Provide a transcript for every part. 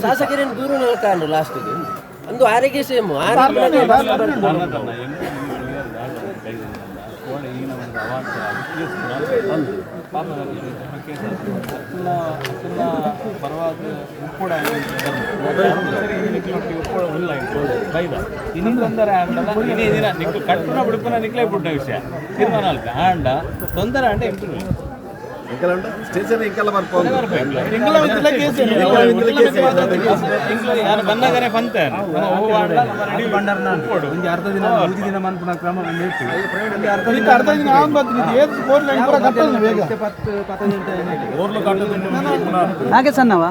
ಶಾಸಕರೇನು ದೂರ ನಿಲ್ಕಾಂಡು ಲಾಸ್ಟ್ಗೆ ಅಂದು ಆರೋಗ್ಯ ಸೇಮ್ ಆರೋಗ್ಯ ಇನ್ನೊಂದರ ಆಂಡಲ್ಲ ಇನಿ ದಿನ ನಿಕ್ಕು ಕಟ್ಟುನ ಬಿಡುಪುನ ನಿಕ್ಲೇ ಬಿಟ್ಟ ವಿಷಯ ತೀರ್ಮಾನ ಅಲ್ಕ ಆಂಡ ತೊಂದರೆ ಆಂಡ ಇಂಪ್ರೂವ್ ಸ್ಟೇಷನ್ ಅರ್ಧ ದಿನ ದಿನ ಮನ್ಪುನ ಕ್ರಮ ಅರ್ಧ ದಿನ ಆನ್ ಬರ್ತೀನಿ ಪೂರ ಕಟ್ಟಲ್ಲ ಬೇಗ ಹಾಗೆ ಸಣ್ಣವ?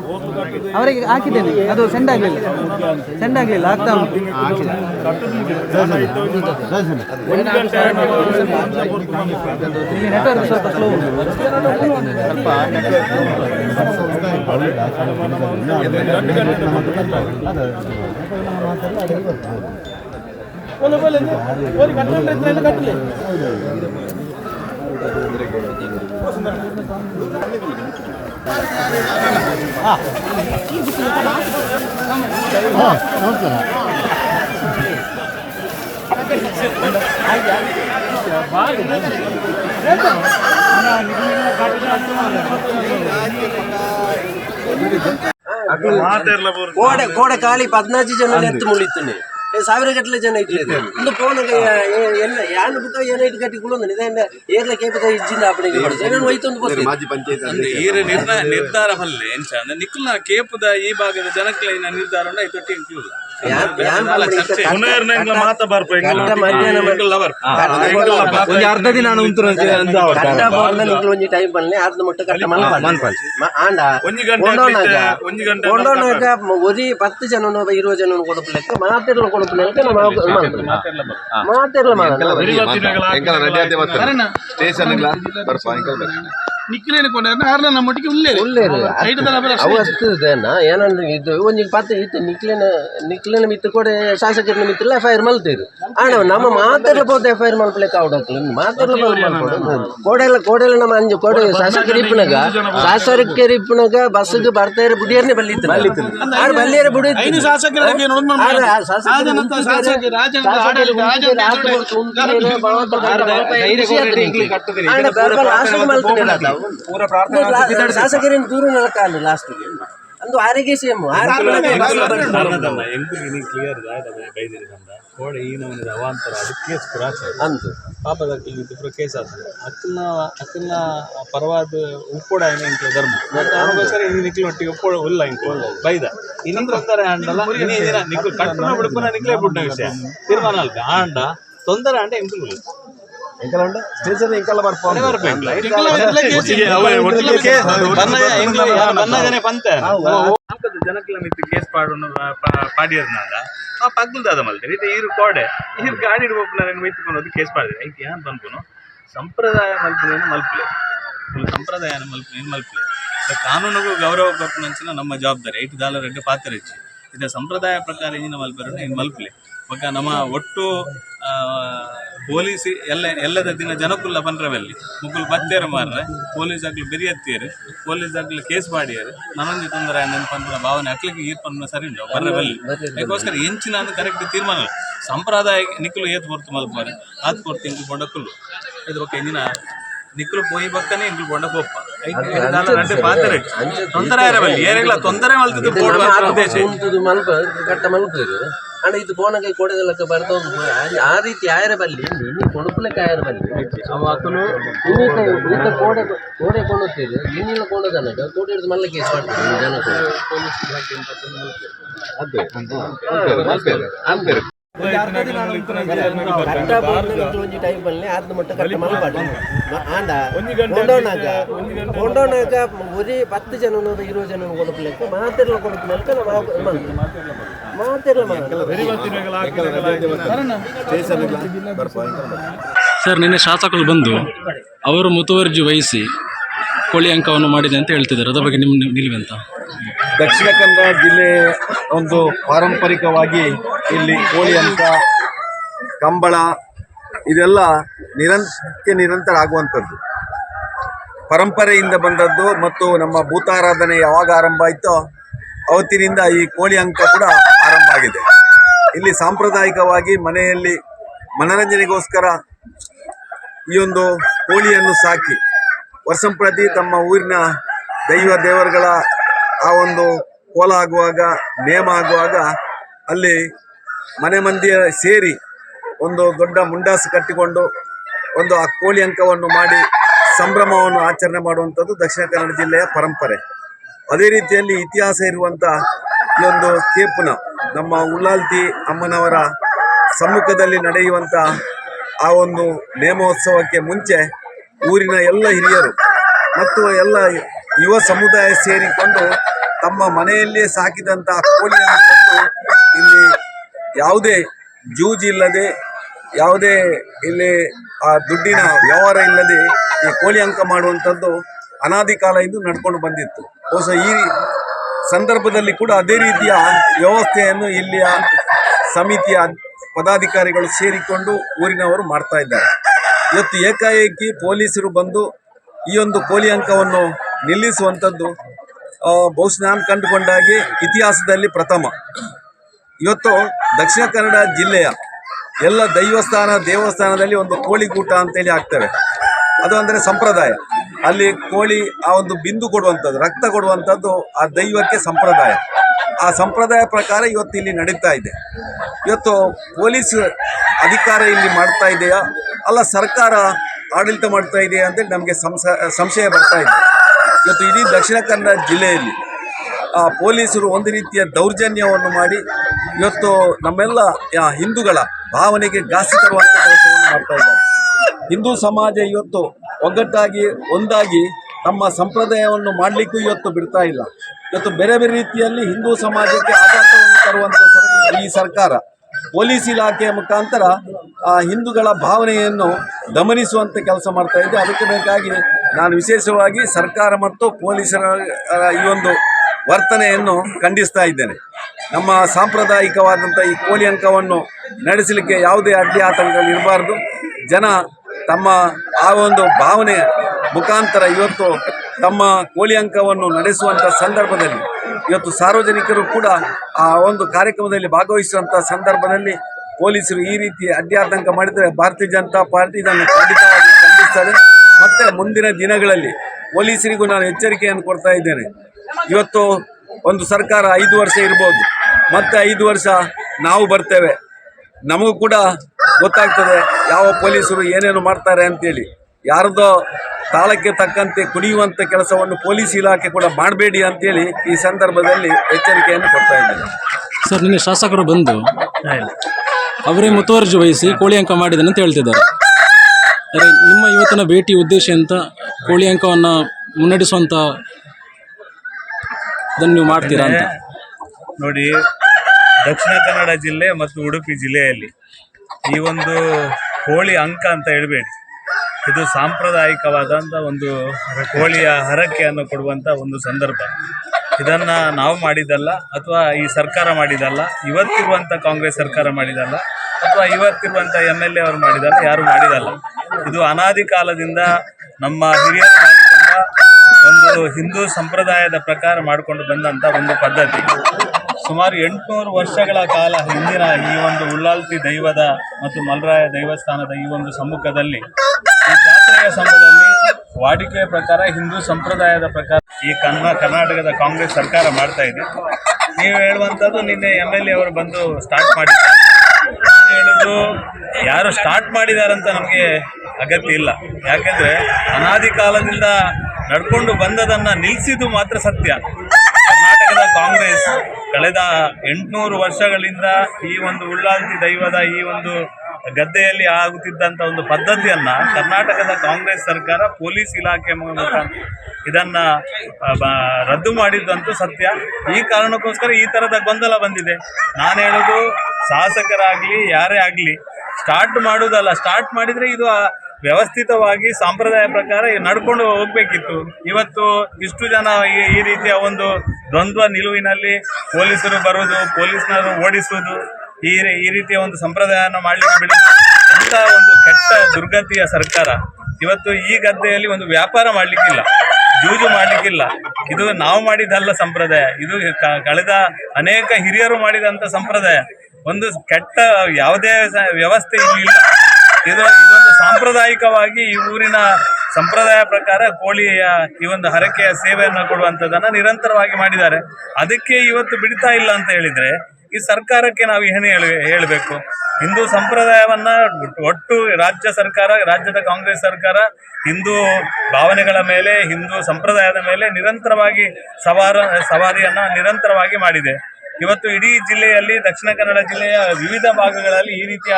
ಅವರಿಗೆ ಹಾಕಿದ್ದೇನೆ. ಅದು ಸೆಂಡ್ ಆಗಲಿಲ್ಲ. ಸೆಂಡ್ ಆಗಲಿಲ್ಲ ಆಗ್ತಾ ಉಂಟು. ನೆಟ್ವರ್ಕ್ ಸ್ವಲ್ಪ ಸ್ಲೋ ಉಂಟು. ಬೋಲೆ ಬೋಲೆ ಬೋಲಿ ಕಟ್ಟಲ್ಲ ಇದ್ರೆ ಕಟ್ಟಲಿ ಕೋಡೆ ಕೋಡೆ ಖಾಲಿ ಪದ್ನಾಲ್ಕು ಜನ ಎತ್ತು ಮುಳಿತೀನಿ ಸಾವಿರ ಗಟ್ಟಲೆ ಜನ ಇಟ್ಟಿದೆ ಒಂದು ಫೋನ್ ಎಲ್ಲ ಯಾನ್ ಬುಕ್ಕ ಏನೋ ಇಟ್ಟು ಕಟ್ಟಿ ಕುಳೊಂದು ಇದೇನ ಏರ್ಲ ಕೇಪದ ಇಜ್ಜಿಂದ ಅಪ್ಪಣಿಗೆ ಬರ್ತದೆ ಏನೋ ಒಯ್ತೊಂದು ಬರ್ತೀನಿ ಮಾಜಿ ಪಂಚಾಯತ್ ಅಂದ್ರೆ ಈ ನಿರ್ಣಯ ನಿರ್ಧಾರ ಬಲ್ಲೆ ಎಂಚ ಅಂದ್ರೆ ನಿಕ್ಲ ಕೇಪದ ಈ ಭಾಗದ ಜನಕ್ಲೈನ ನಿರ್ಧಾರ ಐತೊಟ್ಟಿ ಇಂಕ್ಲೂಡ್ ಒಂದು ಅರ್ಧ ದಿನ ಉಂಟು ಕಟ್ಟ ಒಂಜಿ ಟೈಮ್ ಬನ್ನಿ ಅರ್ಧ ಮುಟ್ಟ ಕಟ್ಟ ಮಲ್ಪಲ್ ಆಂಡ. ಕೊಂಡೋನಾಗ ಕೊಂಡೋನಾಗ ಒರಿ ಪತ್ತು ಜನ ಇರುವ ಜನ ಕೊಡುಪಲೆಕ್ಕ ಮಾತೆರ್ಲ ಕೊಡುಪಲೆಕ್ಕ ಮಾತೆರ್ಲ ಆದ ಬರ್ತಾರೆ ಸ್ಟೇಷನ್ ಬರ್ಪ ಬರ್ತಾರೆ ನಿಕ್ಲೇನೆ ಕೊಂಡ ಆರ್ಲ ನಮ್ಮೊಟ್ಟಿಗೆ ಉಳ್ಳೇ ಐದು ದಲ ಬರ ಅವು ಹತ್ತದೇನ ಏನಂದ್ರೆ ಇದು ಒಂಜಿ ಪತ್ತೆ ಇತ್ತು ನಿಕ್ಲಿನ ನಿಕ್ಲಿನ ಮಿತ್ತು ಕೊಡೆ ಶಾಸಕರ ಮಿತ್ತಿಲ್ಲ ಎಫ್ ಐ ಆರ್ ಮಲ್ತೀರು ಆಣ ನಮ್ಮ ಮಾತಾಡಲು ಬೋದು ಎಫ್ ಐ ಆರ್ ಮಲ್ಪಲಿಕ್ಕೆ ಅವಡಕ್ಲ ಮಾತಾಡಲು ಕೋಡೆಲ್ಲ ಕೋಡೆಲ್ಲ ನಮ್ಮ ಅಂಜು ಕೋಡೆ ಶಾಸಕರ ಇಪ್ಪನಾಗ ಶಾಸಕರ ಇಪ್ಪನಾಗ ಬಸ್ಗೆ ಇರೋ ಬುಡಿಯರ್ನೇ ಬಲ್ಲಿತ್ತು ಆರು ಬಲ್ಲಿಯರ ಬುಡಿ ಐದು ಆಡಳಿತ ರಾಜನ ಶಾಸಕರೇನು ದೂರ ನಿಲ್ಕಾಂಡು ಲಾಸ್ಟ್ಗೆ ಅಂದು ಆರಿಗೆ ಸೇಮ್ ಕ್ಲಿಯರ್ ಬೈದಿರಿ ಬಂದ ಕೋಡೆ ಈ ನಮೂನೆ ಅವಾಂತರ ಅದು. ಕೇಸ್ ಪುರಾಚ ಅಂತು ಪಾಪದ ಕೇಸ್ ಆಗ್ತದೆ ಅಕ್ಕನ ಅಕ್ಕನ ಪರವಾದ ಉಪ್ಪೋಡ ಏನ ಧರ್ಮ. ಈ ನಿಕ್ಲು ಒಟ್ಟಿಗೆ ಉಪ್ಪೋಡ ಉಲ್ಲ ಇಂಕ್ಲು ಬೈದ. ಇನ್ನೊಂದು ತೊಂದರೆ ಆಂಡಲ್ಲ ಇನ್ನೇ ದಿನ ನಿಕ್ಲು ಕಟ್ಟುನ ಬಿಡುಪುನ ನಿಕ್ಲೇ ಬಿಟ್ಟ ವಿಷಯ. ತೀರ್ಮಾನ ಅಲ್ಕ ಆಂಡ ತೊಂದರೆ ಆಂಡ ಇಂಕ್ಲು ಎಂಕಲಂಡ ಜನಕ್ಲ ಮಿತ್ತು ಕೇಸ್ ಪಾಡೋನು ಆ ಪಗ್ಗಲ್ದಾದ ಮಲ್ತೆ. ಇದು ಈರು ಕೋಡೆ ಈರು ಗಾಡಿ ಇಡ್ಬೇಕು ಮೆತ್తుಕೊಂಡು ಕೇಸ್ ಪಾಡಿದ್ರೆ ಐತಿ ಯಾನ್ ಬಂದ್ಕೊನು ಸಂಪ್ರದಾಯ ಮಲ್ಪನೇನು ಮಲ್ಪಲೆ? ಫುಲ್ ಸಂಪ್ರದಾಯ ಮಲ್ಪನೇನು ಮಲ್ಪಲೆ? ಕಾನೂನಿಗೂ ಗೌರವ ಕೊಟ್ಟು ನಮ್ಮ ಜವಾಬ್ದಾರಿ. ಐಟ್ ದಾಲರ್ ಪಾತ್ರ ಹೆಚ್ಚು ಇದು ಸಂಪ್ರದಾಯ ಪ್ರಕಾರ ಇಂಜಿನ ಮಲ್ಪರೆ ಇನ್ನು ಮಲ್ಪಲೆ. ಪಕ್ಕ ನಮ್ಮ ಒಟ್ಟು ಪೊಲೀಸ್ ಎಲ್ಲ ಎಲ್ಲದ ದಿನ ಜನಕ್ಕುಲ್ಲ ಪಂದ್ರವಲ್ಲಿ ಮುಕ್ಕುಲು ಬತ್ತೇರು ಮಾರ್ರೆ ಪೊಲೀಸ್ ಆಗ್ಲಿ ಬೆರಿಯತ್ತೀರು ಪೊಲೀಸ್ ಆಗ್ಲಿ ಕೇಸ್ ಮಾಡಿಯರು ನನೊಂದು ತೊಂದರೆ ನೆನಪಂದ್ರ ಭಾವನೆ ಅಕ್ಲಿಗೆ ಈರ್ ಪನ್ನ ಸರಿ ಉಂಟು ಬರ್ರವಲ್ಲಿ? ಅದಕ್ಕೋಸ್ಕರ ಎಂಚಿನ ಅಂತ ಕರೆಕ್ಟ್ ತೀರ್ಮಾನ ಸಂಪ್ರದಾಯ ನಿಕ್ಕಲು ಏತ್ ಹೊರ್ತು ಮಲ್ಪಾರೆ ಆತ್ ಹೊರ್ತು ಇಂಕು ಬೊಂಡಕ್ಕುಲ್ಲು ಇದು ಬೊಕ್ಕ ಇಂದಿನ ನಿಕ್ಕಲು ಪೋಯಿ ಬಕ್ಕನೆ ಇಂಕು ಬೊಂಡ ಪೋಪ್ಪ ಐದು ಪಾತ್ರ ತೊಂದರೆ ಇರಬಲ್ಲಿ ಏರಿಲ್ಲ ತೊಂದರೆ ಮಲ್ತಿದ್ದು ಬೋರ್ಡ್ ಉದ್ದೇಶ ಕುಂತದು ಮಲ್ಪ ಕಟ್ಟ ಮಲ್ಪರು ಅಣ್ಣ ಇದು ಬೋನಗೆ ಕೊಡದಲ್ಲಕ ಬರ್ತಾ ಆ ರೀತಿ ಆಯರ ಬಲ್ಲಿ ಇನ್ನು ಕೊಡುಪಲೆಕ್ಕ ಆಯರ ಬಲ್ಲಿ ಇನ್ನೀತ ಈತ ಕೋಡೆ ಕೋಡೆ ಕೊಂಡೋಗ್ತೀರಿ ಇನ್ನಿಲ್ಲ ಕೊಂಡದನಗ ಕೋಡೆ ಹಿಡಿದು ಮಲ್ಲ ಕೇಸ್ ಮಾಡ್ತೀರಿ ಜನ ಕಟ್ಟ ಒಂಜಿ ಟೈಮ್ ಬಲ್ಲಿ ಮಟ್ಟ ಕಟ್ಟ ಮಲ್ಪಾಡು ಆಂಡ ಕೊಂಡೋನಾಗ ಕೊಂಡೋನಾಗ ಒರಿ ಪತ್ತು ಜನ ಇರೋ ಜನ ಕೊಡುಪಲೆಕ್ಕ ಮಾತೆರ್ಲ ಕೊಡುಪಲೆಕ್ಕ ಸರ್ ನಿನ್ನೆ ಶಾಸಕರು ಬಂದು ಅವರು ಮುತುವರ್ಜಿ ವಹಿಸಿ ಕೋಳಿ ಅಂಕವನ್ನು ಮಾಡಿದೆ ಅಂತ ಹೇಳ್ತಿದ್ದಾರೆ. ಅದರ ಬಗ್ಗೆ ನಿಮ್ಮ ನಿಲುವೆಂತ ದಕ್ಷಿಣ ಕನ್ನಡ ಜಿಲ್ಲೆ ಒಂದು ಪಾರಂಪರಿಕವಾಗಿ ಇಲ್ಲಿ ಕೋಳಿ ಅಂಕ, ಕಂಬಳ ಇದೆಲ್ಲ ನಿರಂತರಕ್ಕೆ ನಿರಂತರ ಆಗುವಂಥದ್ದು. ಪರಂಪರೆಯಿಂದ ಬಂದದ್ದು ಮತ್ತು ನಮ್ಮ ಭೂತಾರಾಧನೆ ಯಾವಾಗ ಆರಂಭ ಆಯಿತೋ ಅವತ್ತಿನಿಂದ ಈ ಕೋಳಿ ಅಂಕ ಕೂಡ ಆರಂಭ ಆಗಿದೆ. ಇಲ್ಲಿ ಸಾಂಪ್ರದಾಯಿಕವಾಗಿ ಮನೆಯಲ್ಲಿ ಮನರಂಜನೆಗೋಸ್ಕರ ಈ ಒಂದು ಕೋಳಿಯನ್ನು ಸಾಕಿ ವರ್ಷಂಪ್ರತಿ ತಮ್ಮ ಊರಿನ ದೈವ ದೇವರುಗಳ ಆ ಒಂದು ಕೋಲ ಆಗುವಾಗ, ನೇಮ ಆಗುವಾಗ ಅಲ್ಲಿ ಮನೆ ಮಂದಿಯ ಸೇರಿ ಒಂದು ದೊಡ್ಡ ಮುಂಡಾಸು ಕಟ್ಟಿಕೊಂಡು ಒಂದು ಆ ಕೋಳಿ ಅಂಕವನ್ನು ಮಾಡಿ ಸಂಭ್ರಮವನ್ನು ಆಚರಣೆ ಮಾಡುವಂಥದ್ದು ದಕ್ಷಿಣ ಕನ್ನಡ ಜಿಲ್ಲೆಯ ಪರಂಪರೆ. ಅದೇ ರೀತಿಯಲ್ಲಿ ಇತಿಹಾಸ ಇರುವಂಥ ಈ ಒಂದು ಕೇಪುನ ನಮ್ಮ ಉಳ್ಳಾಲ್ತಿ ಅಮ್ಮನವರ ಸಮ್ಮುಖದಲ್ಲಿ ನಡೆಯುವಂಥ ಆ ಒಂದು ನೇಮೋತ್ಸವಕ್ಕೆ ಮುಂಚೆ ಊರಿನ ಎಲ್ಲ ಹಿರಿಯರು ಮತ್ತು ಎಲ್ಲ ಯುವ ಸಮುದಾಯ ಸೇರಿಕೊಂಡು ತಮ್ಮ ಮನೆಯಲ್ಲೇ ಸಾಕಿದಂಥ ಕೋಳಿಯನ್ನು ಇಲ್ಲಿ ಯಾವುದೇ ಜೂಜಿಲ್ಲದೆ ಯಾವುದೇ ಇಲ್ಲಿ ಆ ದುಡ್ಡಿನ ವ್ಯವಹಾರ ಇಲ್ಲದೆ ಈ ಕೋಳಿ ಅಂಕ ಮಾಡುವಂಥದ್ದು ಅನಾದಿ ಕಾಲ ಇದು ನಡ್ಕೊಂಡು ಬಂದಿತ್ತು. ಬಹುಶಃ ಈ ಸಂದರ್ಭದಲ್ಲಿ ಕೂಡ ಅದೇ ರೀತಿಯ ವ್ಯವಸ್ಥೆಯನ್ನು ಇಲ್ಲಿಯ ಸಮಿತಿಯ ಪದಾಧಿಕಾರಿಗಳು ಸೇರಿಕೊಂಡು ಊರಿನವರು ಮಾಡ್ತಾ ಇದ್ದಾರೆ. ಇವತ್ತು ಏಕಾಏಕಿ ಪೊಲೀಸರು ಬಂದು ಈ ಒಂದು ಕೋಳಿ ಅಂಕವನ್ನು ನಿಲ್ಲಿಸುವಂಥದ್ದು ಬಹುಶಃ ನಾನು ಕಂಡುಕೊಂಡಾಗಿ ಇತಿಹಾಸದಲ್ಲಿ ಪ್ರಥಮ. ಇವತ್ತು ದಕ್ಷಿಣ ಕನ್ನಡ ಜಿಲ್ಲೆಯ ಎಲ್ಲ ದೈವಸ್ಥಾನ, ದೇವಸ್ಥಾನದಲ್ಲಿ ಒಂದು ಕೋಳಿಗೂಟ ಅಂತೇಳಿ ಆಗ್ತವೆ. ಅದು ಅಂದರೆ ಸಂಪ್ರದಾಯ. ಅಲ್ಲಿ ಕೋಳಿ ಆ ಒಂದು ಬಿಂದು ಕೊಡುವಂಥದ್ದು, ರಕ್ತ ಕೊಡುವಂಥದ್ದು ಆ ದೈವಕ್ಕೆ ಸಂಪ್ರದಾಯ. ಆ ಸಂಪ್ರದಾಯ ಪ್ರಕಾರ ಇವತ್ತು ಇಲ್ಲಿ ನಡೀತಾ ಇದೆ. ಇವತ್ತು ಪೊಲೀಸ್ ಅಧಿಕಾರ ಇಲ್ಲಿ ಮಾಡ್ತಾ ಇದೆಯಾ? ಅಲ್ಲ, ಸರ್ಕಾರ ಆಡಳಿತ ಮಾಡ್ತಾ ಇದೆ ಅಂತೇಳಿ ನಮಗೆ ಸಂಶ ಸಂಶಯ ಬರ್ತಾ ಇದೆ. ಇವತ್ತು ಇಡೀ ದಕ್ಷಿಣ ಕನ್ನಡ ಜಿಲ್ಲೆಯಲ್ಲಿ, ಆ, ಪೊಲೀಸರು ಒಂದು ರೀತಿಯ ದೌರ್ಜನ್ಯವನ್ನು ಮಾಡಿ ಇವತ್ತು ನಮ್ಮೆಲ್ಲ ಹಿಂದೂಗಳ ಭಾವನೆಗೆ ಘಾಸಿ ತರುವಂಥ ಕೆಲಸವನ್ನು ಮಾಡ್ತಾ ಇದ್ದಾರೆ. ಹಿಂದೂ ಸಮಾಜ ಇವತ್ತು ಒಗ್ಗಟ್ಟಾಗಿ, ಒಂದಾಗಿ ತಮ್ಮ ಸಂಪ್ರದಾಯವನ್ನು ಮಾಡಲಿಕ್ಕೂ ಇವತ್ತು ಬಿಡ್ತಾ ಇಲ್ಲ. ಇವತ್ತು ಬೇರೆ ಬೇರೆ ರೀತಿಯಲ್ಲಿ ಹಿಂದೂ ಸಮಾಜಕ್ಕೆ ಆಘಾತವನ್ನು ತರುವಂಥ ಈ ಸರ್ಕಾರ ಪೊಲೀಸ್ ಇಲಾಖೆಯ ಮುಖಾಂತರ ಆ ಹಿಂದೂಗಳ ಭಾವನೆಯನ್ನು ದಮನಿಸುವಂಥ ಕೆಲಸ ಮಾಡ್ತಾ ಇದ್ದೆ ಅದಕ್ಕೆ ಬೇಕಾಗಿ ನಾನು ವಿಶೇಷವಾಗಿ ಸರ್ಕಾರ ಮತ್ತು ಪೊಲೀಸರ ಈ ಒಂದು ವರ್ತನೆಯನ್ನು ಖಂಡಿಸ್ತಾ ಇದ್ದೇನೆ. ನಮ್ಮ ಸಾಂಪ್ರದಾಯಿಕವಾದಂಥ ಈ ಕೋಳಿ ಅಂಕವನ್ನು ನಡೆಸಲಿಕ್ಕೆ ಯಾವುದೇ ಅಡ್ಡಿ ಆತಂಕಗಳು ಇರಬಾರ್ದು. ಜನ ತಮ್ಮ ಆ ಒಂದು ಭಾವನೆ ಮುಖಾಂತರ ಇವತ್ತು ತಮ್ಮ ಕೋಳಿ ಅಂಕವನ್ನು ನಡೆಸುವಂಥ ಸಂದರ್ಭದಲ್ಲಿ ಇವತ್ತು ಸಾರ್ವಜನಿಕರು ಕೂಡ ಆ ಒಂದು ಕಾರ್ಯಕ್ರಮದಲ್ಲಿ ಭಾಗವಹಿಸುವಂಥ ಸಂದರ್ಭದಲ್ಲಿ ಪೊಲೀಸರು ಈ ರೀತಿ ಅಡ್ಡಿಯಾತಂಕ ಮಾಡಿದರೆ ಭಾರತೀಯ ಜನತಾ ಪಾರ್ಟಿ ಇದನ್ನು ಖಂಡಿತವಾಗಿ ಖಂಡಿಸ್ತದೆ. ಮತ್ತು ಮುಂದಿನ ದಿನಗಳಲ್ಲಿ ಪೊಲೀಸರಿಗೂ ನಾನು ಎಚ್ಚರಿಕೆಯನ್ನು ಕೊಡ್ತಾ ಇದ್ದೇನೆ. ಇವತ್ತು ಒಂದು ಸರ್ಕಾರ ಐದು ವರ್ಷ ಇರ್ಬೋದು. ಮತ್ತೆ ಐದು ವರ್ಷ ನಾವು ಬರ್ತೇವೆ. ನಮಗೂ ಕೂಡ ಗೊತ್ತಾಗ್ತದೆ ಯಾವ ಪೊಲೀಸರು ಏನೇನು ಮಾಡ್ತಾರೆ ಅಂತೇಳಿ. ಯಾರದೋ ತಾಳಕ್ಕೆ ತಕ್ಕಂತೆ ಕುಡಿಯುವಂಥ ಕೆಲಸವನ್ನು ಪೊಲೀಸ್ ಇಲಾಖೆ ಕೂಡ ಮಾಡಬೇಡಿ ಅಂತೇಳಿ ಈ ಸಂದರ್ಭದಲ್ಲಿ ಎಚ್ಚರಿಕೆಯನ್ನು ಕೊಡ್ತಾ ಇದ್ದೇನೆ. ಸರ್ ನಿನ್ನೆ ಶಾಸಕರು ಬಂದು ಅವರೇ ಮುತುವರ್ಜಿ ವಹಿಸಿ ಕೋಳಿ ಅಂಕ ಮಾಡಿದ್ದಾನೆ ಅಂತ ಹೇಳ್ತಿದ್ದಾರೆ. ಅರೆ ನಿಮ್ಮ ಇವತ್ತಿನ ಭೇಟಿ ಉದ್ದೇಶ ಅಂತ ಕೋಳಿ ಅಂಕವನ್ನು ಮುನ್ನಡೆಸುವಂಥ ಇದನ್ನು ನೀವು ಮಾಡ್ತೀರಾ ಅಂತ? ನೋಡಿ ದಕ್ಷಿಣ ಕನ್ನಡ ಜಿಲ್ಲೆ ಮತ್ತು ಉಡುಪಿ ಜಿಲ್ಲೆಯಲ್ಲಿ ಈ ಒಂದು ಕೋಳಿ ಅಂಕ ಅಂತ ಹೇಳಬೇಡಿ. ಇದು ಸಾಂಪ್ರದಾಯಿಕವಾದಂಥ ಒಂದು ಕೋಳಿಯ ಹರಕೆಯನ್ನು ಕೊಡುವಂಥ ಒಂದು ಸಂದರ್ಭ. ಇದನ್ನು ನಾವು ಮಾಡಿದ್ದಲ್ಲ, ಅಥವಾ ಈ ಸರ್ಕಾರ ಮಾಡಿದಲ್ಲ ಇವತ್ತಿರುವಂಥ ಕಾಂಗ್ರೆಸ್ ಸರ್ಕಾರ ಮಾಡಿದಲ್ಲ ಅಥವಾ ಇವತ್ತಿರುವಂಥ ಎಂ ಎಲ್ ಅವರು ಮಾಡಿದ್ದಲ್ಲ, ಯಾರು ಮಾಡಿದಲ್ಲ ಇದು ಅನಾದಿ ಕಾಲದಿಂದ ನಮ್ಮ ಮಾಡಿಕೊಂಡ ಒಂದು ಹಿಂದೂ ಸಂಪ್ರದಾಯದ ಪ್ರಕಾರ ಮಾಡಿಕೊಂಡು ಬಂದಂಥ ಒಂದು ಪದ್ಧತಿ. ಸುಮಾರು ಎಂಟುನೂರು ವರ್ಷಗಳ ಕಾಲ ಹಿಂದಿನ ಈ ಒಂದು ಉಳ್ಳಾಲ್ತಿ ದೈವದ ಮತ್ತು ಮಲ್ರಾಯ ದೈವಸ್ಥಾನದ ಈ ಒಂದು ಸಮ್ಮುಖದಲ್ಲಿ ಜಾತ್ರೆಯ ಸಮಯದಲ್ಲಿ ವಾಡಿಕೆಯ ಪ್ರಕಾರ, ಹಿಂದೂ ಸಂಪ್ರದಾಯದ ಪ್ರಕಾರ ಈ ಕನ್ನ ಕರ್ನಾಟಕದ ಕಾಂಗ್ರೆಸ್ ಸರ್ಕಾರ ಮಾಡ್ತಾ ಇದೆ. ನೀವು ಹೇಳುವಂಥದ್ದು ನಿನ್ನೆ ಎಂ ಎಲ್ ಎ ಅವರು ಬಂದು ಸ್ಟಾರ್ಟ್ ಮಾಡಿದ್ದಾರೆ ನಾನು ಯಾರು ಸ್ಟಾರ್ಟ್ ಮಾಡಿದಾರಂತ ನಮಗೆ ಅಗತ್ಯ ಇಲ್ಲ. ಯಾಕೆಂದರೆ ಅನಾದಿ ಕಾಲದಿಂದ ನಡ್ಕೊಂಡು ಬಂದದನ್ನು ನಿಲ್ಲಿಸಿದ್ದು ಮಾತ್ರ ಸತ್ಯ. ಕರ್ನಾಟಕದ ಕಾಂಗ್ರೆಸ್ ಕಳೆದ ಎಂಟುನೂರು ವರ್ಷಗಳಿಂದ ಈ ಒಂದು ಉಳ್ಳಾಲ್ತಿ ದೈವದ ಈ ಒಂದು ಗದ್ದೆಯಲ್ಲಿ ಆಗುತ್ತಿದ್ದಂಥ ಒಂದು ಪದ್ಧತಿಯನ್ನ ಕರ್ನಾಟಕದ ಕಾಂಗ್ರೆಸ್ ಸರ್ಕಾರ ಪೊಲೀಸ್ ಇಲಾಖೆ ಮೂಲಕ ಇದನ್ನ ರದ್ದು ಮಾಡಿದ್ದಂತೂ ಸತ್ಯ. ಈ ಕಾರಣಕ್ಕೋಸ್ಕರ ಈ ಥರದ ಗೊಂದಲ ಬಂದಿದೆ. ನಾನು ಹೇಳೋದು ಶಾಸಕರಾಗಲಿ, ಯಾರೇ ಆಗಲಿ, ಸ್ಟಾರ್ಟ್ ಮಾಡುವುದಲ್ಲ ಸ್ಟಾರ್ಟ್ ಮಾಡಿದರೆ ಇದು ವ್ಯವಸ್ಥಿತವಾಗಿ ಸಂಪ್ರದಾಯ ಪ್ರಕಾರ ನಡ್ಕೊಂಡು ಹೋಗ್ಬೇಕಿತ್ತು. ಇವತ್ತು ಇಷ್ಟು ಜನ ಈ ರೀತಿಯ ಒಂದು ದ್ವಂದ್ವ ನಿಲುವಿನಲ್ಲಿ ಪೊಲೀಸರು ಬರುವುದು, ಪೊಲೀಸ್ನವರು ಓಡಿಸುವುದು ಈ ಈ ರೀತಿಯ ಒಂದು ಸಂಪ್ರದಾಯವನ್ನು ಮಾಡಲಿಕ್ಕೆ ಬಿಡಿ. ಅಂತ ಒಂದು ಕೆಟ್ಟ ದುರ್ಗತಿಯ ಸರ್ಕಾರ ಇವತ್ತು ಈ ಗದ್ದೆಯಲ್ಲಿ ಒಂದು ವ್ಯಾಪಾರ ಮಾಡಲಿಕ್ಕಿಲ್ಲ. ಜೂಜು ಮಾಡಲಿಕ್ಕಿಲ್ಲ. ಇದು ನಾವು ಮಾಡಿದಲ್ಲ ಸಂಪ್ರದಾಯ. ಇದು ಕಳೆದ ಅನೇಕ ಹಿರಿಯರು ಮಾಡಿದಂಥ ಸಂಪ್ರದಾಯ. ಒಂದು ಕೆಟ್ಟ ಯಾವುದೇ ವ್ಯವಸ್ಥೆ ಇಲ್ಲ ಇದು ಇದೊಂದು ಸಾಂಪ್ರದಾಯಿಕವಾಗಿ ಈ ಊರಿನ ಸಂಪ್ರದಾಯ ಪ್ರಕಾರ ಕೋಳಿಯ ಈ ಒಂದು ಹರಕೆಯ ಸೇವೆಯನ್ನು ಕೊಡುವಂಥದ್ದನ್ನು ನಿರಂತರವಾಗಿ ಮಾಡಿದ್ದಾರೆ. ಅದಕ್ಕೆ ಇವತ್ತು ಬಿಡ್ತಾ ಇಲ್ಲ ಅಂತ ಹೇಳಿದ್ರೆ ಈ ಸರ್ಕಾರಕ್ಕೆ ನಾವು ಏನು ಹೇಳಿ, ಹೇಳಬೇಕು? ಹಿಂದೂ ಸಂಪ್ರದಾಯವನ್ನ ಒಟ್ಟು ರಾಜ್ಯ ಸರ್ಕಾರ, ರಾಜ್ಯದ ಕಾಂಗ್ರೆಸ್ ಸರ್ಕಾರ ಹಿಂದೂ ಭಾವನೆಗಳ ಮೇಲೆ, ಹಿಂದೂ ಸಂಪ್ರದಾಯದ ಮೇಲೆ ನಿರಂತರವಾಗಿ ಸವಾರ, ಸವಾರಿಯನ್ನ ನಿರಂತರವಾಗಿ ಮಾಡಿದೆ. ಇವತ್ತು ಇಡೀ ಜಿಲ್ಲೆಯಲ್ಲಿ, ದಕ್ಷಿಣ ಕನ್ನಡ ಜಿಲ್ಲೆಯ ವಿವಿಧ ಭಾಗಗಳಲ್ಲಿ ಈ ರೀತಿಯ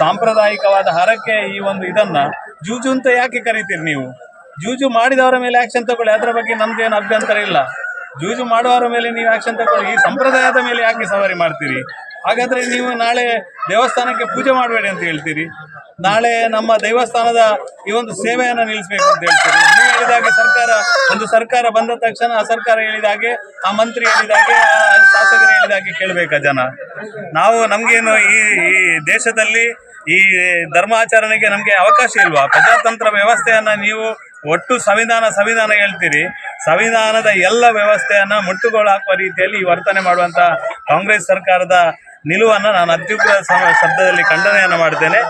ಸಾಂಪ್ರದಾಯಿಕವಾದ ಹರಕೆ ಈ ಒಂದು ಇದನ್ನ ಜೂಜು ಅಂತ ಯಾಕೆ ಕರಿತೀರಿ ನೀವು? ಜೂಜು ಮಾಡಿದವರ ಮೇಲೆ ಆಕ್ಷನ್ ತಗೊಳ್ಳಿ, ಅದರ ಬಗ್ಗೆ ನಮ್ದೇನು ಅಭ್ಯಂತರ ಇಲ್ಲ. ಜೂಜು ಮಾಡುವವರ ಮೇಲೆ ನೀವು ಆಕ್ಷನ್ ತಗೊಳ್ಳಿ ಈ ಸಂಪ್ರದಾಯದ ಮೇಲೆ ಯಾಕೆ ಸವಾರಿ ಮಾಡ್ತೀರಿ? ಹಾಗಾದ್ರೆ ನೀವು ನಾಳೆ ದೇವಸ್ಥಾನಕ್ಕೆ ಪೂಜೆ ಮಾಡಬೇಡಿ ಅಂತ ಹೇಳ್ತೀರಿ. ನಾಳೆ ನಮ್ಮ ದೇವಸ್ಥಾನದ ಈ ಒಂದು ಸೇವೆಯನ್ನು ನಿಲ್ಲಿಸಬೇಕು ಅಂತ ಹೇಳ್ತೀರಿ. ನೀವು ಹೇಳಿದಾಗೆ ಸರ್ಕಾರ, ಒಂದು ಸರ್ಕಾರ ಬಂದ ತಕ್ಷಣ ಆ ಸರ್ಕಾರ ಹೇಳಿದಾಗೆ ಆ ಮಂತ್ರಿ ಹೇಳಿದಾಗೆ ಆ ಶಾಸಕರು ಹೇಳಿದಾಗೆ ಕೇಳಬೇಕಾ ಜನ? ನಾವು ನಮ್ಗೇನು ಈ ಈ ದೇಶದಲ್ಲಿ ಈ ಧರ್ಮಾಚರಣೆಗೆ ನಮಗೆ ಅವಕಾಶ ಇಲ್ವಾ? ಪ್ರಜಾತಂತ್ರ ವ್ಯವಸ್ಥೆಯನ್ನು ನೀವು ಒಟ್ಟು ಸಂವಿಧಾನ ಸಂವಿಧಾನ ಹೇಳ್ತೀರಿ. ಸಂವಿಧಾನದ ಎಲ್ಲ ವ್ಯವಸ್ಥೆಯನ್ನು ಮುಟ್ಟುಗೋಲು ಹಾಕುವ ರೀತಿಯಲ್ಲಿ ಈ ವರ್ತನೆ ಮಾಡುವಂಥ ಕಾಂಗ್ರೆಸ್ ಸರ್ಕಾರದ ನಿಲುವನ್ನು ನಾನು ಅತ್ಯುಗ್ರ ಶಬ್ದದಲ್ಲಿ ಖಂಡನೆಯನ್ನು ಮಾಡ್ತೇನೆ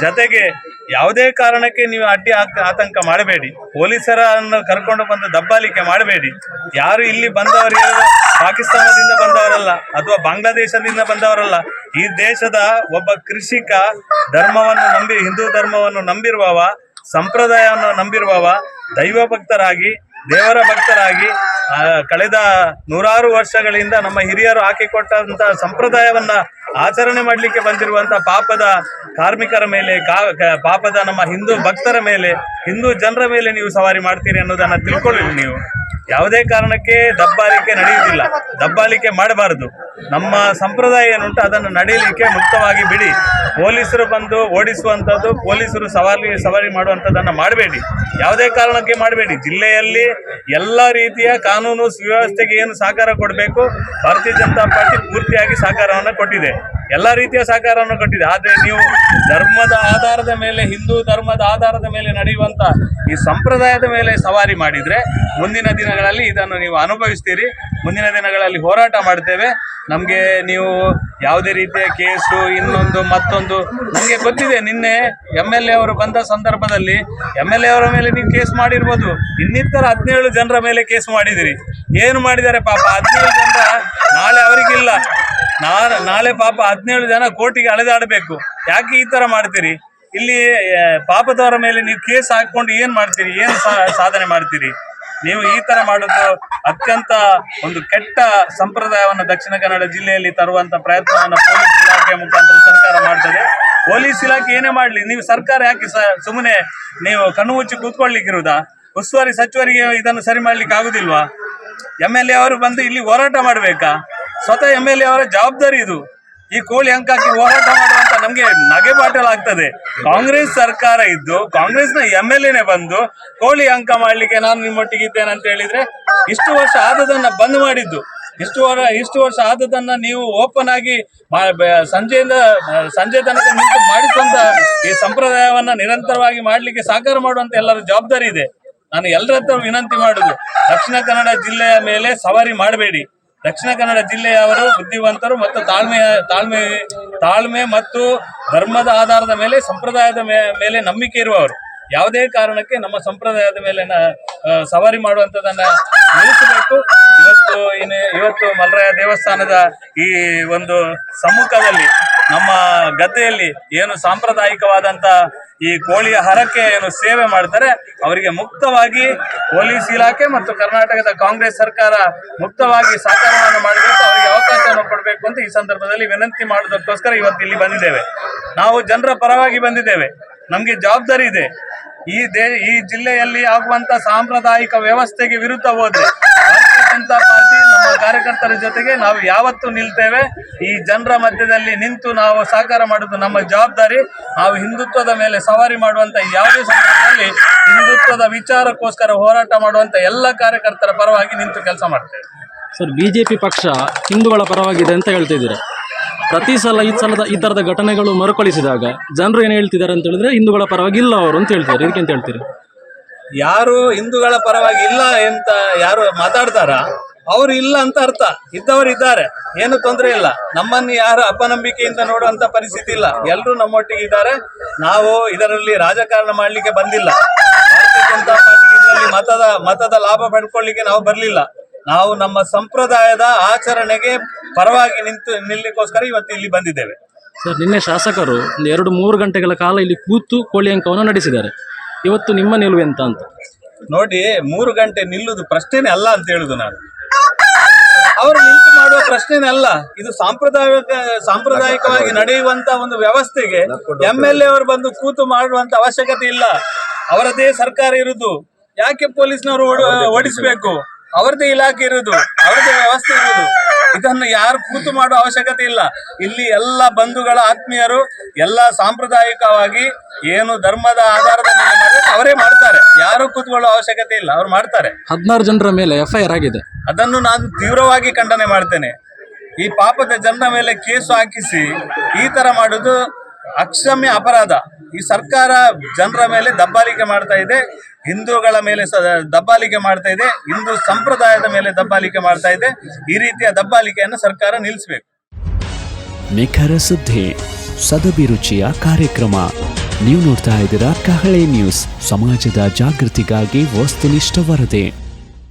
ಜೊತೆಗೆ ಯಾವುದೇ ಕಾರಣಕ್ಕೆ ನೀವು ಅಡ್ಡಿ ಆತ- ಆತಂಕ ಮಾಡಬೇಡಿ. ಪೊಲೀಸರನ್ನು ಕರ್ಕೊಂಡು ಬಂದು ದಬ್ಬಾಲಿಕೆ ಮಾಡಬೇಡಿ. ಯಾರು ಇಲ್ಲಿ ಬಂದವರು ಪಾಕಿಸ್ತಾನದಿಂದ ಬಂದವರಲ್ಲ ಅಥವಾ ಬಾಂಗ್ಲಾದೇಶದಿಂದ ಬಂದವರಲ್ಲ. ಈ ದೇಶದ ಒಬ್ಬ ಕೃಷಿಕ ಧರ್ಮವನ್ನು ನಂಬಿ, ಹಿಂದೂ ಧರ್ಮವನ್ನು ನಂಬಿರುವವ ಸಂಪ್ರದಾಯವನ್ನು ನಂಬಿರುವವ ದೈವ ಭಕ್ತರಾಗಿ, ದೇವರ ಭಕ್ತರಾಗಿ ಕಳೆದ ನೂರಾರು ವರ್ಷಗಳಿಂದ ನಮ್ಮ ಹಿರಿಯರು ಹಾಕಿಕೊಟ್ಟಂತ ಸಂಪ್ರದಾಯವನ್ನ ಆಚರಣೆ ಮಾಡಲಿಕ್ಕೆ ಬಂದಿರುವಂತ ಪಾಪದ ಕಾರ್ಮಿಕರ ಮೇಲೆ ಪಾಪದ ನಮ್ಮ ಹಿಂದೂ ಭಕ್ತರ ಮೇಲೆ, ಹಿಂದೂ ಜನರ ಮೇಲೆ ನೀವು ಸವಾರಿ ಮಾಡ್ತೀರಿ ಅನ್ನೋದನ್ನ ತಿಳ್ಕೊಳ್ಳಿ ನೀವು. ಯಾವುದೇ ಕಾರಣಕ್ಕೆ ದಬ್ಬಾಳಿಕೆ ನಡೆಯುವುದಿಲ್ಲ. ದಬ್ಬಾಳಿಕೆ ಮಾಡಬಾರದು. ನಮ್ಮ ಸಂಪ್ರದಾಯ ಏನುಂಟು, ಅದನ್ನು ನಡೀಲಿಕ್ಕೆ ಮುಕ್ತವಾಗಿ ಬಿಡಿ. ಪೊಲೀಸರು ಬಂದು ಓಡಿಸುವಂಥದ್ದು, ಪೊಲೀಸರು ಸವಾರಿ ಸವಾರಿ ಮಾಡುವಂಥದ್ದನ್ನು ಮಾಡಬೇಡಿ. ಯಾವುದೇ ಕಾರಣಕ್ಕೆ ಮಾಡಬೇಡಿ. ಜಿಲ್ಲೆಯಲ್ಲಿ ಎಲ್ಲ ರೀತಿಯ ಕಾನೂನು ಸುವ್ಯವಸ್ಥೆಗೆ ಏನು ಸಹಕಾರ ಕೊಡಬೇಕು? ಭಾರತೀಯ ಜನತಾ ಪಾರ್ಟಿ ಪೂರ್ತಿಯಾಗಿ ಸಹಕಾರವನ್ನು ಕೊಟ್ಟಿದೆ. ಎಲ್ಲ ರೀತಿಯ ಸಹಕಾರವನ್ನು ಕೊಟ್ಟಿದೆ. ಆದರೆ ನೀವು ಧರ್ಮದ ಆಧಾರದ ಮೇಲೆ, ಹಿಂದೂ ಧರ್ಮದ ಆಧಾರದ ಮೇಲೆ ನಡೆಯುವಂತ ಈ ಸಂಪ್ರದಾಯದ ಮೇಲೆ ಸವಾರಿ ಮಾಡಿದ್ರೆ ಮುಂದಿನ ದಿನಗಳಲ್ಲಿ ಇದನ್ನು ನೀವು ಅನುಭವಿಸ್ತೀರಿ. ಮುಂದಿನ ದಿನಗಳಲ್ಲಿ ಹೋರಾಟ ಮಾಡ್ತೇವೆ. ನಮಗೆ ನೀವು ಯಾವುದೇ ರೀತಿಯ ಕೇಸು, ಇನ್ನೊಂದು, ಮತ್ತೊಂದು, ನಮಗೆ ಗೊತ್ತಿದೆ, ನಿನ್ನೆ ಎಂ ಎಲ್ ಎ ಅವರು ಬಂದ ಸಂದರ್ಭದಲ್ಲಿ ಎಂ ಎಲ್ ಎ ಅವರ ಮೇಲೆ ನೀವು ಕೇಸ್ ಮಾಡಿರ್ಬೋದು. ಇನ್ನಿತರ ಹದಿನೇಳು ಜನರ ಮೇಲೆ ಕೇಸ್ ಮಾಡಿದಿರಿ. ಏನು ಮಾಡಿದ್ದಾರೆ ಪಾಪ? ಹದಿನೇಳು ಜನರ ನಾಳೆ ಅವರಿಗಿಲ್ಲ. ನಾ- ನಾಳೆ ಪಾಪ ಹದಿನೇಳು ಜನ ಕೋರ್ಟಿಗೆ ಅಳೆದಾಡಬೇಕು ಯಾಕೆ ಈ ತರ ಮಾಡ್ತೀರಿ? ಇಲ್ಲಿ ಪಾಪದವರ ಮೇಲೆ ನೀವು ಕೇಸ್ ಹಾಕೊಂಡು ಏನ್ ಮಾಡ್ತೀರಿ? ಏನು ಸಾಧನೆ ಮಾಡ್ತೀರಿ? ನೀವು ಈ ತರ ಮಾಡೋದು ಅತ್ಯಂತ ಒಂದು ಕೆಟ್ಟ ಸಂಪ್ರದಾಯವನ್ನು ದಕ್ಷಿಣ ಕನ್ನಡ ಜಿಲ್ಲೆಯಲ್ಲಿ ತರುವಂತ ಪ್ರಯತ್ನವನ್ನು ಪೊಲೀಸ್ ಇಲಾಖೆ ಮುಖಾಂತರ ಸರ್ಕಾರ ಮಾಡ್ತದೆ. ಪೊಲೀಸ್ ಇಲಾಖೆ ಏನೇ ಮಾಡ್ಲಿ, ನೀವು ಸರ್ಕಾರ ಯಾಕೆ ಸುಮ್ಮನೆ ನೀವು ಕಣ್ಣು ಮುಚ್ಚಿ ಕೂತ್ಕೊಳ್ಳಿಕ್ಕಿರುವುದಾ? ಉಸ್ತುವಾರಿ ಸಚಿವರಿಗೆ ಇದನ್ನು ಸರಿ ಮಾಡ್ಲಿಕ್ಕೆ ಆಗುದಿಲ್ವಾ ಎಂ ಎ ಅವರು ಬಂದು ಇಲ್ಲಿ ಹೋರಾಟ ಮಾಡಬೇಕಾ? ಸ್ವತಃ ಎಂ ಎಲ್ ಎ ಅವರ ಜವಾಬ್ದಾರಿ ಇದು. ಈ ಕೋಳಿ ಅಂಕಕ್ಕೆ ಹೋರಾಟ ಮಾಡುವಂತ ನಮ್ಗೆ ಆಗ್ತದೆ. ಕಾಂಗ್ರೆಸ್ ಸರ್ಕಾರ ಇದ್ದು, ಕಾಂಗ್ರೆಸ್ನ ಎಂ ಎಲ್ ಎನೆ ಬಂದು ಕೋಳಿ ಅಂಕ ಮಾಡ್ಲಿಕ್ಕೆ ನಾನು ನಿಮ್ಮೊಟ್ಟಿಗಿದ್ದೇನೆ ಅಂತ ಹೇಳಿದ್ರೆ ಇಷ್ಟು ವರ್ಷ ಆದದನ್ನ ಬಂದ್ ಮಾಡಿದ್ದು. ಇಷ್ಟು ವರ್ಷ ಇಷ್ಟು ವರ್ಷ ಆದದನ್ನ ನೀವು ಓಪನ್ ಆಗಿ ಸಂಜೆಯಿಂದ, ಸಂಜೆ ತನಕ ನಿಂತು ಮಾಡಿಸುವಂತ ಈ ಸಂಪ್ರದಾಯವನ್ನ ನಿರಂತರವಾಗಿ ಮಾಡ್ಲಿಕ್ಕೆ ಸಹಕಾರ ಮಾಡುವಂತ ಎಲ್ಲರ ಜವಾಬ್ದಾರಿ ಇದೆ. ನಾನು ಎಲ್ಲರ ವಿನಂತಿ ಮಾಡುದು. ದಕ್ಷಿಣ ಕನ್ನಡ ಜಿಲ್ಲೆಯ ಮೇಲೆ ಸವಾರಿ ಮಾಡಬೇಡಿ. ದಕ್ಷಿಣ ಕನ್ನಡ ಜಿಲ್ಲೆಯವರು ಬುದ್ಧಿವಂತರು ಮತ್ತು ತಾಳ್ಮೆಯ ತಾಳ್ಮೆ ತಾಳ್ಮೆ ಮತ್ತು ಧರ್ಮದ ಆಧಾರದ ಮೇಲೆ, ಸಂಪ್ರದಾಯದ ಮೇಲೆ ನಂಬಿಕೆ ಇರುವವರು. ಯಾವುದೇ ಕಾರಣಕ್ಕೆ ನಮ್ಮ ಸಂಪ್ರದಾಯದ ಮೇಲೆ ಸವಾರಿ ಮಾಡುವಂಥದ್ದನ್ನ ನಿಲ್ಲಿಸಬೇಕು. ಇವತ್ತು ಇವತ್ತು ಮಲ್ಲರಾಯ ದೇವಸ್ಥಾನದ ಈ ಒಂದು ಸಮ್ಮುಖದಲ್ಲಿ ನಮ್ಮ ಗದ್ದೆಯಲ್ಲಿ ಏನು ಸಾಂಪ್ರದಾಯಿಕವಾದಂತ ಈ ಕೋಳಿಯ ಹರಕೆ ಏನು ಸೇವೆ ಮಾಡ್ತಾರೆ, ಅವರಿಗೆ ಮುಕ್ತವಾಗಿ ಪೊಲೀಸ್ ಇಲಾಖೆ ಮತ್ತು ಕರ್ನಾಟಕದ ಕಾಂಗ್ರೆಸ್ ಸರ್ಕಾರ ಮುಕ್ತವಾಗಿ ಸಹಕಾರವನ್ನು ಮಾಡಬೇಕು, ಅವರಿಗೆ ಅವಕಾಶವನ್ನು ಕೊಡಬೇಕು ಅಂತ ಈ ಸಂದರ್ಭದಲ್ಲಿ ವಿನಂತಿ ಮಾಡೋದಕ್ಕೋಸ್ಕರ ಇವತ್ತು ಇಲ್ಲಿ ಬಂದಿದ್ದೇವೆ. ನಾವು ಜನರ ಪರವಾಗಿ ಬಂದಿದ್ದೇವೆ. ನಮಗೆ ಜವಾಬ್ದಾರಿ ಇದೆ. ಈ ದೇ, ಈ ಜಿಲ್ಲೆಯಲ್ಲಿ ಆಗುವಂತ ಸಾಂಪ್ರದಾಯಿಕ ವ್ಯವಸ್ಥೆಗೆ ವಿರುದ್ಧ ಹೋದ್ರೆ ಜನತಾ ಕಾರ್ಯಕರ್ತರ ಜೊತೆಗೆ ನಾವು ಯಾವತ್ತೂ ನಿಲ್ತೇವೆ. ಈ ಜನರ ಮಧ್ಯದಲ್ಲಿ ನಿಂತು ನಾವು ಸಹಕಾರ ಮಾಡುವುದು ನಮ್ಮ ಜವಾಬ್ದಾರಿ. ನಾವು ಹಿಂದುತ್ವದ ಮೇಲೆ ಸವಾರಿ ಮಾಡುವಂತ ಯಾವುದೇ ಸಂದರ್ಭದಲ್ಲಿ ಹಿಂದುತ್ವದ ವಿಚಾರಕ್ಕೋಸ್ಕರ ಹೋರಾಟ ಮಾಡುವಂತ ಎಲ್ಲ ಕಾರ್ಯಕರ್ತರ ಪರವಾಗಿ ನಿಂತು ಕೆಲಸ ಮಾಡ್ತೇವೆ. ಸರ್ ಬಿಜೆಪಿ ಪಕ್ಷ ಹಿಂದೂಗಳ ಪರವಾಗಿದೆ ಅಂತ ಹೇಳ್ತಿದ್ದೀರಾ ಪ್ರತಿ ಸಲ ಈ ಸಲದ ಈ ಥರದ ಘಟನೆಗಳು ಮರುಕಳಿಸಿದಾಗ ಜನರು ಏನು ಹೇಳ್ತಿದ್ದಾರೆ ಅಂತ ಹೇಳಿದ್ರೆ ಹಿಂದೂಗಳ ಪರವಾಗಿ ಇಲ್ಲ ಅವರು ಅಂತ ಹೇಳ್ತಾರೆ ಇದಕ್ಕೆ ಅಂತ ಹೇಳ್ತೀರಿ? ಯಾರು ಹಿಂದೂಗಳ ಪರವಾಗಿ ಇಲ್ಲ ಅಂತ ಯಾರು ಮಾತಾಡ್ತಾರ? ಅವರು ಇಲ್ಲ ಅಂತ ಅರ್ಥ. ಇದ್ದವರು ಇದ್ದಾರೆ. ಏನು ತೊಂದರೆ ಇಲ್ಲ. ನಮ್ಮನ್ನು ಯಾರು ಅಪನಂಬಿಕೆಯಿಂದ ನೋಡುವಂತ ಪರಿಸ್ಥಿತಿ ಇಲ್ಲ. ಎಲ್ಲರೂ ನಮ್ಮೊಟ್ಟಿಗೆ ಇದ್ದಾರೆ. ನಾವು ಇದರಲ್ಲಿ ರಾಜಕಾರಣ ಮಾಡಲಿಕ್ಕೆ ಬಂದಿಲ್ಲ. ಭಾರತೀಯ ಜನತಾ ಪಾರ್ಟಿಗೆ ಇದರಲ್ಲಿ ಮತದ ಮತದ ಲಾಭ ಪಡ್ಕೊಳ್ಳಿಕ್ಕೆ ನಾವು ಬರಲಿಲ್ಲ. ನಾವು ನಮ್ಮ ಸಂಪ್ರದಾಯದ ಆಚರಣೆಗೆ ಪರವಾಗಿ ನಿಂತು ನಿಲ್ಲಿಕ್ಕೋಸ್ಕರ ಇವತ್ತು ಇಲ್ಲಿ ಬಂದಿದ್ದೇವೆ. ಸರ್ ನಿನ್ನೆ ಶಾಸಕರು ಒಂದು ಎರಡು ಮೂರು ಗಂಟೆಗಳ ಕಾಲ ಇಲ್ಲಿ ಕೂತು ಕೋಳಿ ಅಂಕವನ್ನು ನಡೆಸಿದ್ದಾರೆ. ಇವತ್ತು ನಿಮ್ಮ ನಿಲುವು ಎಂತ ಅಂತ? ನೋಡಿ ಮೂರು ಗಂಟೆ ನಿಲ್ಲುದು ಪ್ರಶ್ನೆನೇ ಅಲ್ಲ ಅಂತ ಹೇಳುದು ನಾನು. ಅವರು ನಿಂತು ಮಾಡುವ ಪ್ರಶ್ನೆನಲ್ಲ. ಇದು ಸಾಂಪ್ರದಾಯಿಕ ಸಾಂಪ್ರದಾಯಿಕವಾಗಿ ನಡೆಯುವಂತ ಒಂದು ವ್ಯವಸ್ಥೆಗೆ ಎಂ ಎಲ್ ಎ ಅವರು ಬಂದು ಕೂತು ಮಾಡುವಂತ ಅವಶ್ಯಕತೆ ಇಲ್ಲ. ಅವರದೇ ಸರ್ಕಾರ ಇರುದು. ಯಾಕೆ ಪೊಲೀಸ್ನವರು ಓಡಿಸಬೇಕು? ಅವರದೇ ಇಲಾಖೆ ಇರುದು. ಅವರದೇ ವ್ಯವಸ್ಥೆ ಇರುದು. ಇದನ್ನು ಯಾರು ಕೂತು ಮಾಡುವ ಅವಶ್ಯಕತೆ ಇಲ್ಲ. ಇಲ್ಲಿ ಎಲ್ಲ ಬಂಧುಗಳ ಆತ್ಮೀಯರು ಎಲ್ಲ ಸಾಂಪ್ರದಾಯಿಕವಾಗಿ ಏನು ಧರ್ಮದ ಆಧಾರದ ಮೇಲೆ ಅವರೇ ಮಾಡ್ತಾರೆ. ಯಾರು ಕೂತ್ಕೊಳ್ಳುವ ಅವಶ್ಯಕತೆ ಇಲ್ಲ ಅವ್ರು ಮಾಡ್ತಾರೆ. ಹದಿನಾರು ಜನರ ಮೇಲೆ ಎಫ್ಐಆರ್ ಆಗಿದೆ. ಅದನ್ನು ನಾನು ತೀವ್ರವಾಗಿ ಖಂಡನೆ ಮಾಡ್ತೇನೆ. ಈ ಪಾಪದ ಜನರ ಮೇಲೆ ಕೇಸು ಹಾಕಿಸಿ ಈ ತರ ಮಾಡುದು ಅಕ್ಷಮ್ಯ ಅಪರಾಧ. ಈ ಸರ್ಕಾರ ಜನರ ಮೇಲೆ ದಬ್ಬಾಲಿಕೆ ಮಾಡ್ತಾ ಇದೆ, ಹಿಂದೂಗಳ ಮೇಲೆ ದಬ್ಬಾಲಿಕೆ ಮಾಡ್ತಾ ಇದೆ, ಹಿಂದೂ ಸಂಪ್ರದಾಯದ ಮೇಲೆ ದಬ್ಬಾಲಿಕೆ ಮಾಡ್ತಾ ಇದೆ. ಈ ರೀತಿಯ ದಬ್ಬಾಲಿಕೆಯನ್ನು ಸರ್ಕಾರ ನಿಲ್ಲಿಸಬೇಕು. ನಿಖರ ಸುದ್ದಿ ಸದಭಿರುಚಿಯ ಕಾರ್ಯಕ್ರಮ. ನೀವು ನೋಡ್ತಾ ಇದ್ದೀರಾ ಕಹಳೆ ನ್ಯೂಸ್. ಸಮಾಜದ ಜಾಗೃತಿಗಾಗಿ ವಸ್ತುನಿಷ್ಠ ವರದಿ.